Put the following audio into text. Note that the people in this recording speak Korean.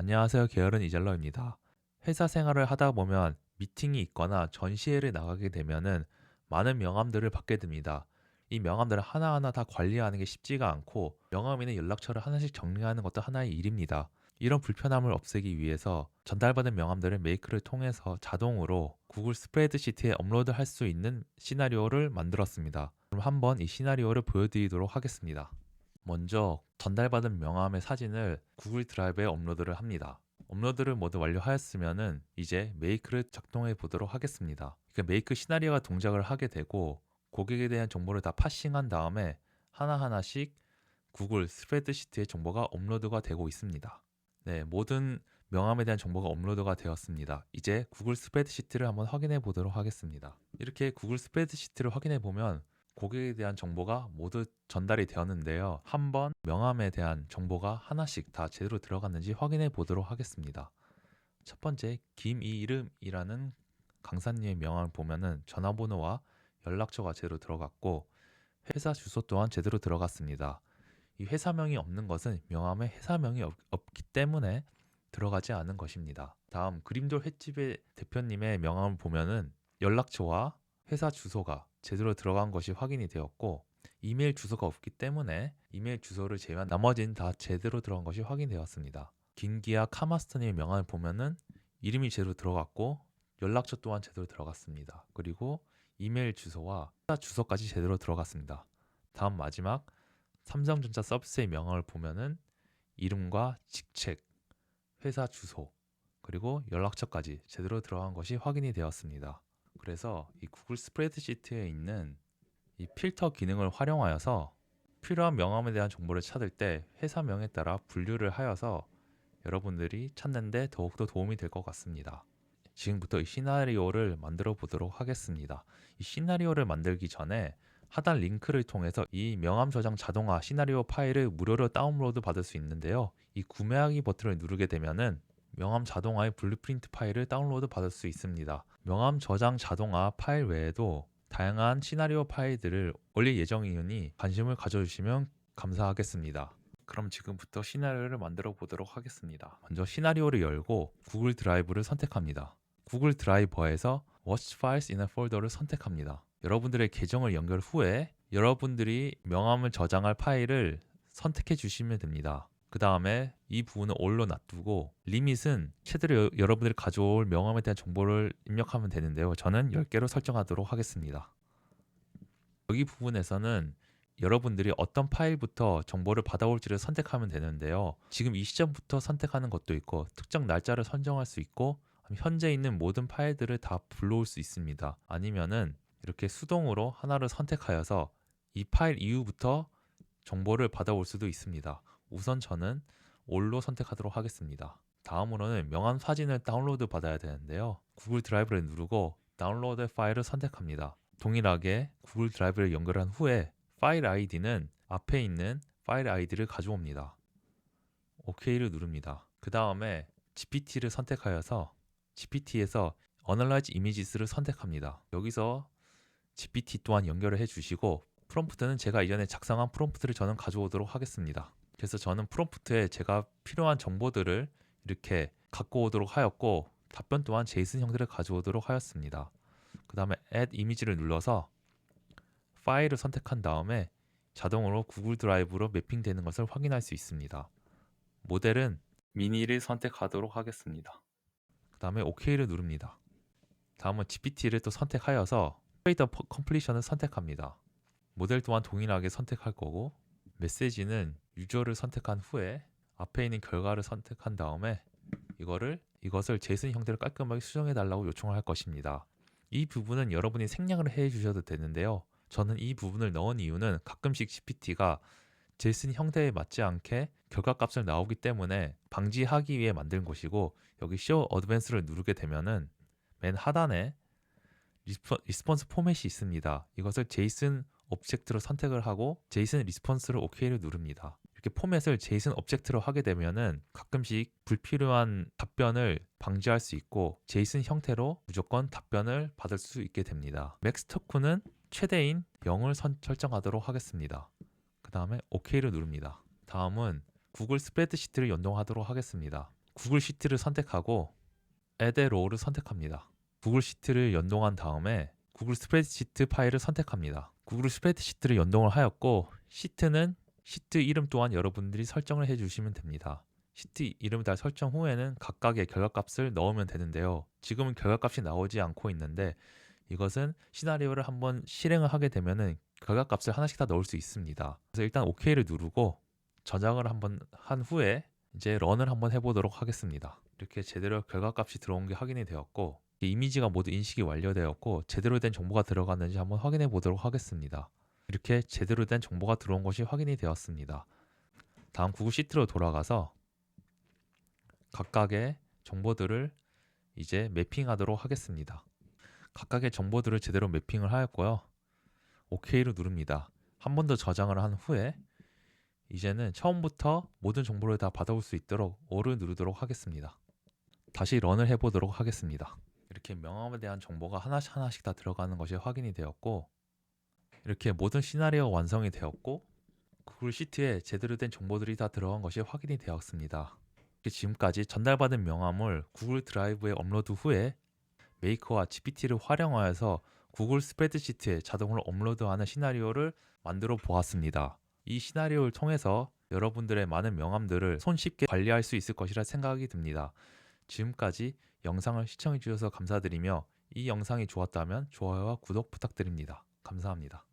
안녕하세요. 게으른 이젤러입니다. 회사 생활을 하다 보면 미팅이 있거나 전시회를 나가게 되면은 많은 명함들을 받게 됩니다. 이 명함들을 하나하나 다 관리하는 게 쉽지가 않고 명함 있는 연락처를 하나씩 정리하는 것도 하나의 일입니다. 이런 불편함을 없애기 위해서 전달받은 명함들을 메이크를 통해서 자동으로 구글 스프레드시트에 업로드할 수 있는 시나리오를 만들었습니다. 그럼 한번 이 시나리오를 보여드리도록 하겠습니다. 먼저 전달받은 명함의 사진을 구글 드라이브에 업로드를 합니다. 업로드를 모두 완료하였으면은 이제 메이크를 작동해 보도록 하겠습니다. 그 메이크 시나리오가 동작을 하게 되고 고객에 대한 정보를 다 파싱한 다음에 하나하나씩 구글 스프레드시트에 정보가 업로드가 되고 있습니다. 네, 모든 명함에 대한 정보가 업로드가 되었습니다. 이제 구글 스프레드시트를 한번 확인해 보도록 하겠습니다. 이렇게 구글 스프레드시트를 확인해 보면 고객에 대한 정보가 모두 전달이 되었는데요. 한번 명함에 대한 정보가 하나씩 다 제대로 들어갔는지 확인해 보도록 하겠습니다. 첫 번째 김이름이라는 강사님의 명함을 보면은 전화번호와 연락처가 제대로 들어갔고 회사 주소 또한 제대로 들어갔습니다. 이 회사명이 없는 것은 명함에 회사명이 없, 없기 때문에 들어가지 않은 것입니다. 다음 그림돌 횟집의 대표님의 명함을 보면은 연락처와 회사 주소가 제대로 들어간 것이 확인이 되었고 이메일 주소가 없기 때문에 이메일 주소를 제외한 나머지는 다 제대로 들어간 것이 확인되었습니다. 김기아 카마스터님의 명함을 보면은 이름이 제대로 들어갔고 연락처 또한 제대로 들어갔습니다. 그리고 이메일 주소와 회사 주소까지 제대로 들어갔습니다. 다음 마지막 삼성전자 서비스의 명함을 보면은 이름과 직책, 회사 주소, 그리고 연락처까지 제대로 들어간 것이 확인이 되었습니다. 그래서 이 구글 스프레드시트에 있는 이 필터 기능을 활용하여서 필요한 명함에 대한 정보를 찾을 때 회사명에 따라 분류를 하여서 여러분들이 찾는데 더욱더 도움이 될 것 같습니다. 지금부터 이 시나리오를 만들어 보도록 하겠습니다. 이 시나리오를 만들기 전에 하단 링크를 통해서 이 명함 저장 자동화 시나리오 파일을 무료로 다운로드 받을 수 있는데요. 이 구매하기 버튼을 누르게 되면은 명함 자동화의 블루프린트 파일을 다운로드 받을 수 있습니다. 명함 저장 자동화 파일 외에도 다양한 시나리오 파일들을 올릴 예정이니 관심을 가져주시면 감사하겠습니다. 그럼 지금부터 시나리오를 만들어 보도록 하겠습니다. 먼저 시나리오를 열고 구글 드라이브를 선택합니다. 구글 드라이버에서 Watch Files in a Folder를 선택합니다. 여러분들의 계정을 연결 후에 여러분들이 명함을 저장할 파일을 선택해 주시면 됩니다. 그 다음에 이 부분을 올로 놔두고 리밋은 최대로 여- 여러분들이 가져올 명함에 대한 정보를 입력하면 되는데요. 저는 10개로 설정하도록 하겠습니다. 여기 부분에서는 여러분들이 어떤 파일부터 정보를 받아올지를 선택하면 되는데요. 지금 이 시점부터 선택하는 것도 있고 특정 날짜를 선정할 수 있고 현재 있는 모든 파일들을 다 불러올 수 있습니다. 아니면은 이렇게 수동으로 하나를 선택하여서 이 파일 이후부터 정보를 받아올 수도 있습니다. 우선 저는 올로 선택하도록 하겠습니다. 다음으로는 명함 사진을 다운로드 받아야 되는데요. 구글 드라이브를 누르고 다운로드 파일을 선택합니다. 동일하게 구글 드라이브를 연결한 후에 파일 아이디는 앞에 있는 파일 아이디를 가져옵니다. OK를 누릅니다. 그 다음에 GPT를 선택하여서 GPT에서 Analyze Images를 선택합니다. 여기서 GPT 또한 연결을 해주시고 프롬프트는 제가 이전에 작성한 프롬프트를 저는 가져오도록 하겠습니다. 그래서 저는 프롬프트에 제가 필요한 정보들을 이렇게 갖고 오도록 하였고 답변 또한 제이슨 형태를 가져오도록 하였습니다. 그 다음에 Add Image를 눌러서 파일을 선택한 다음에 자동으로 구글 드라이브로 매핑되는 것을 확인할 수 있습니다. 모델은 미니를 선택하도록 하겠습니다. 그 다음에 OK를 누릅니다. 다음은 GPT를 또 선택하여서 a Completion을 선택합니다. 모델 또한 동일하게 선택할 거고 메시지는 유저를 선택한 후에 앞에 있는 결과를 선택한 다음에 이거를 이것을 제이슨 형태로 깔끔하게 수정해 달라고 요청을 할 것입니다. 이 부분은 여러분이 생략을 해 주셔도 되는데요. 저는 이 부분을 넣은 이유는 가끔씩 GPT가 제이슨 형태에 맞지 않게 결과 값을 나오기 때문에 방지하기 위해 만든 것이고 여기 Show Advance를 누르게 되면은 맨 하단에 리스폰, 리스폰스 포맷이 있습니다. 이것을 제이슨 오브젝트로 선택을 하고 제이슨 리스폰스를 OK를 누릅니다. 이렇게 포맷을 제이슨 오브젝트로 하게 되면은 가끔씩 불필요한 답변을 방지할 수 있고 제이슨 형태로 무조건 답변을 받을 수 있게 됩니다. 맥스 토크는 최대인 0을 선, 설정하도록 하겠습니다. 그 다음에 OK를 누릅니다. 다음은 구글 스프레드시트를 연동하도록 하겠습니다. 구글 시트를 선택하고 Add Row를 선택합니다. 구글 시트를 연동한 다음에 구글 스프레드시트 파일을 선택합니다. 구글 스프레드시트를 연동을 하였고 시트는 시트 이름 또한 여러분들이 설정을 해주시면 됩니다. 시트 이름을 다 설정 후에는 각각의 결과값을 넣으면 되는데요. 지금은 결과값이 나오지 않고 있는데 이것은 시나리오를 한번 실행을 하게 되면은 결과값을 하나씩 다 넣을 수 있습니다. 그래서 일단 OK를 누르고 저장을 한번 한 후에 이제 런을 한번 해보도록 하겠습니다. 이렇게 제대로 결과값이 들어온 게 확인이 되었고 이미지가 모두 인식이 완료되었고 제대로 된 정보가 들어갔는지 한번 확인해 보도록 하겠습니다. 이렇게 제대로 된 정보가 들어온 것이 확인이 되었습니다. 다음 구글 시트로 돌아가서 각각의 정보들을 이제 매핑하도록 하겠습니다. 각각의 정보들을 제대로 매핑을 하였고요. OK를 누릅니다. 한 번 더 저장을 한 후에 이제는 처음부터 모든 정보를 다 받아올 수 있도록 O를 누르도록 하겠습니다. 다시 런을 해보도록 하겠습니다. 이렇게 명함에 대한 정보가 하나씩 하나씩 다 들어가는 것이 확인이 되었고 이렇게 모든 시나리오가 완성이 되었고 구글 시트에 제대로 된 정보들이 다 들어간 것이 확인이 되었습니다. 지금까지 전달받은 명함을 구글 드라이브에 업로드 후에 메이커와 GPT를 활용하여서 구글 스프레드시트에 자동으로 업로드하는 시나리오를 만들어 보았습니다. 이 시나리오를 통해서 여러분들의 많은 명함들을 손쉽게 관리할 수 있을 것이라 생각이 듭니다. 지금까지 영상을 시청해 주셔서 감사드리며 이 영상이 좋았다면 좋아요와 구독 부탁드립니다. 감사합니다.